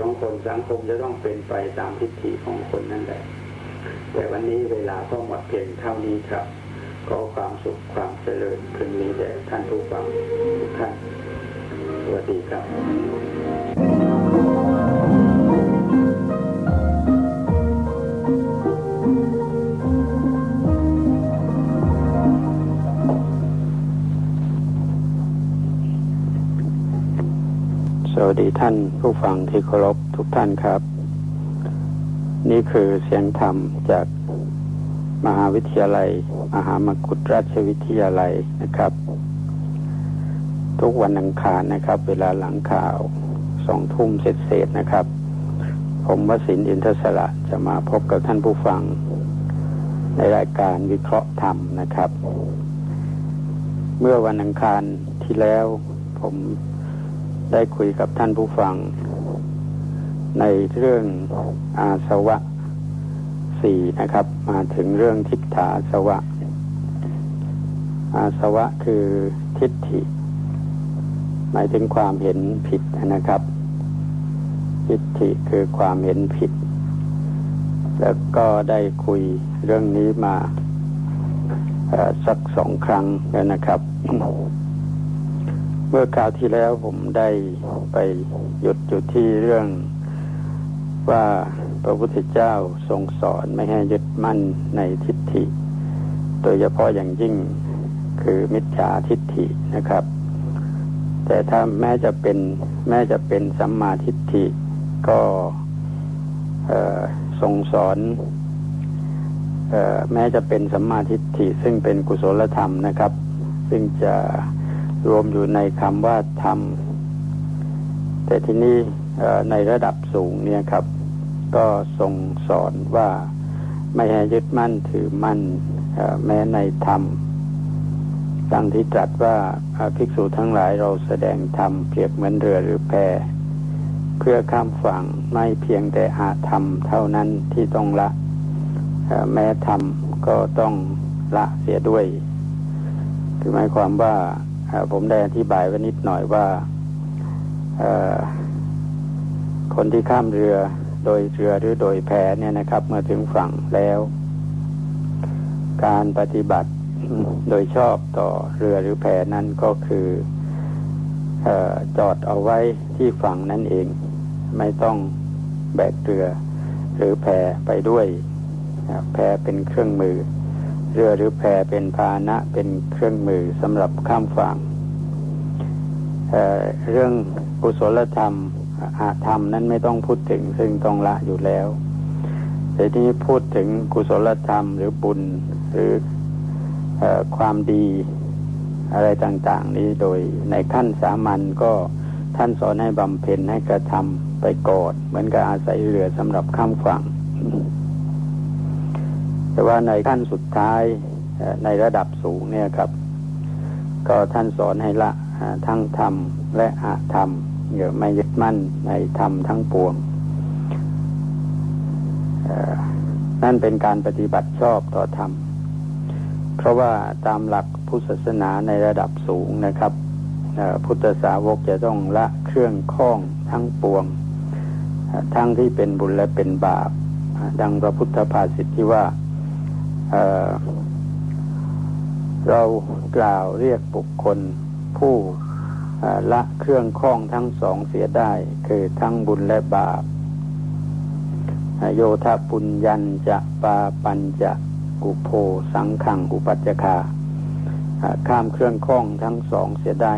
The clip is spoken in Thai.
ของคนสังคมจะต้องเป็นไปตามทิฏฐิของคนนั่นแหละ แต่วันนี้เวลาก็หมดเพียงเท่านี้ครับขอความสุขความเจริญพึงมีแด่ท่านผู้ฟังทุกท่านสวัสดีครับ วัสดีท่านผู้ฟังที่เคารพทุกท่านครับ นี่คือเสียงธรรมจากมหาวิทยาลัย มหามกุฏราชวิทยาลัยนะครับ ทุกวันอังคารนะครับ เวลาหลังข่าวสองทุ่มเศษนะครับ ผมวสินอินทศระจะมาพบกับท่านผู้ฟัง ในรายการวิเคราะห์ธรรมนะครับ เมื่อวันอังคารที่แล้วผม ได้คุยกับท่านผู้ฟัง ในเรื่องอาสวะสี่นะครับ มาถึงเรื่องทิฏฐาสวะ อาสวะคือทิฏฐิ หมายถึงความเห็นผิดนะครับ ทิฏฐิคือความเห็นผิด แล้วก็ได้คุยเรื่องนี้มาสักสองครั้งแล้วนะครับ เมื่อคราวที่แล้วผมได้ไปหยุดอยู่ที่เรื่องว่าพระพุทธเจ้าทรงสอนไม่ให้ยึดมั่นในทิฏฐิ โดยเฉพาะอย่างยิ่งคือมิจฉาทิฏฐินะครับ แต่ถ้าแม้จะเป็นแม้จะเป็นสัมมาทิฏฐิก็ทรงสอนออแม้จะเป็นสัมมาทิฏฐิซึ่งเป็นกุศลธรรมนะครับ ซึ่งจะ รวมอยู่ในคำว่าธรรม แต่ที่นี่ในระดับสูงเนี่ยครับ ก็ทรงสอนว่าไม่ให้ยึดมั่นถือมั่นแม้ในธรรมดังที่ตรัสว่าภิกษุทั้งหลายเราแสดงธรรมเปรียบเหมือนเรือหรือแพเพื่อข้ามฝั่งไม่เพียงแต่อาธรรมเท่านั้นที่ต้องละ แม้ธรรมก็ต้องละเสียด้วย คือหมายความว่า ผมได้อธิบายไว้นิดหน่อยว่าคนที่ข้ามเรือโดยเรือหรือโดยแพเนี่ยนะครับ เมื่อถึงฝั่งแล้ว การปฏิบัติโดยชอบต่อเรือหรือแพนั้นก็คืออจอดเอาไว้ที่ฝั่งนั่นเอง ไม่ต้องแบกเรือหรือแพไปด้วยแพเป็นเครื่องมือ รือหรือแพเป็นพาหนะเป็นเครื่องมือสำหรับข้ามฝั่งเเรื่องกุศลธรรมอาธรรมนั้นไม่ต้องพูดถึงซึ่งต้องละอยู่แล้วแต่ที่พูดถึงกุศลธรรมหรือบุญหรือออความดีอะไรต่าง ๆ นี้โดยในขั้นสามัญก็ท่านสอนให้บำเพ็ญให้กระทำไปก่อนเหมือนกับอาศัยเรือสำหรับข้ามฝั่ง แต่ว่าในขั้นสุดท้ายในระดับสูงเนี่ยครับ ก็ท่านสอนให้ละทั้งธรรมและอาธรรมอย่าไม่ยึดมั่นในธรรมทั้งปวงนั่นเป็นการปฏิบัติชอบต่อธรรม เพราะว่าตามหลักพุทธศาสนาในระดับสูงนะครับพุทธสาวกจะต้องละเครื่องข้องทั้งปวง ทั้งที่เป็นบุญและเป็นบาป ดังพระพุทธภาษิตที่ว่า เเรากล่าวเรียกบุคคลผู้ละเครื่องข้องทั้งสองเสียได้ คือทั้งบุญและบาปโยธาปุญญันจะปาปัญจะกุโพสังขังอุปัจจคาข้ามเครื่องข้องทั้งสองเสียได้